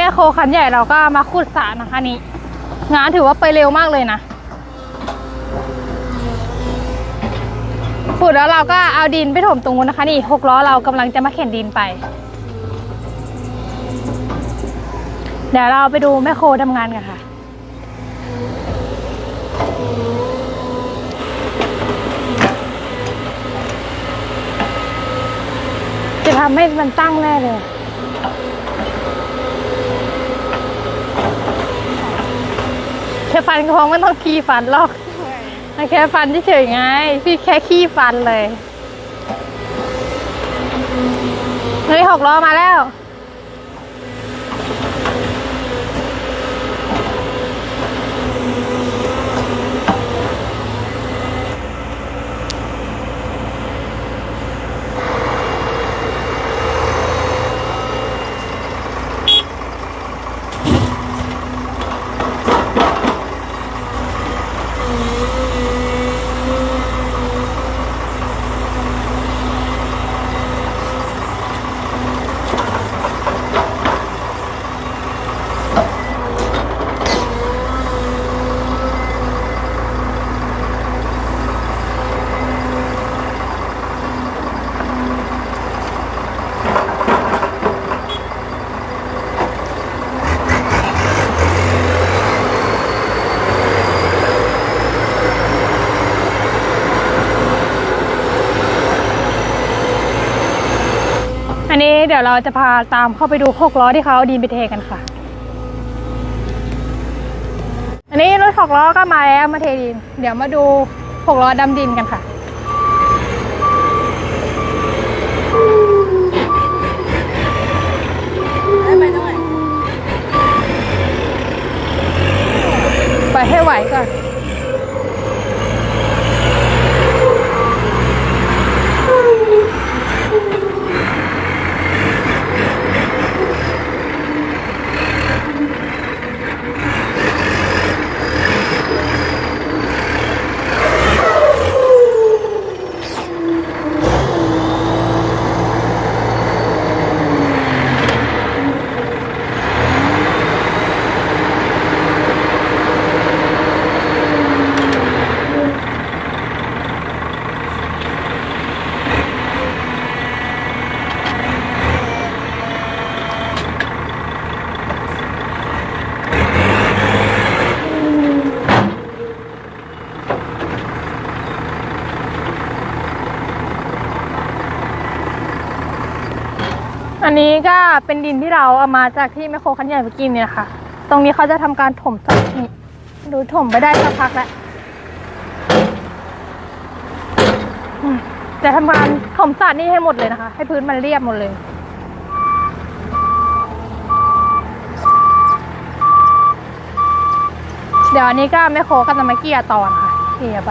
แม่โคคันใหญ่เราก็มาขุดสระนะคะนี่งานถือว่าไปเร็วมากเลยนะขุดแล้วเราก็เอาดินไปถมตรงนู้นนะคะ นี่หกล้อเรากำลังจะมาเข็นดินไป เดี๋ยวเราไปดูแม่โคทำงานกันค่ะจะทำให้มันตั้งแน่เลย แค่ฟันก็พอไม่ต้องขี้ฟันหรอกแค่ฟันเฉยๆไง พี่แค่ขี้ฟันเลย เฮ้ยหกล้อมาแล้ว อันนี้เดี๋ยวเราจะพาตามเข้าไปดูหกล้อที่เขาเอาดินไปเทกันค่ะ อันนี้รถหกล้อก็มาแล้วมาเทดิน เดี๋ยวมาดูหกล้อดำดินกันค่ะไปให้ไหวก่อน อันนี้ก็เป็นดินที่เราเอามาจากที่แมคโครคันใหญ่เมื่อกี้เนี่ยค่ะ ตรงนี้เขาจะทำการถมสักนี่ดูถมไปได้สักพักแล้วจะทำการถมสระนี่ให้หมดเลยนะคะ ให้พื้นมันเรียบหมดเลยเดี๋ยวอันนี้ก็แมคโครก็จะมาเกี่ยต่อนะคะเกี่ยไป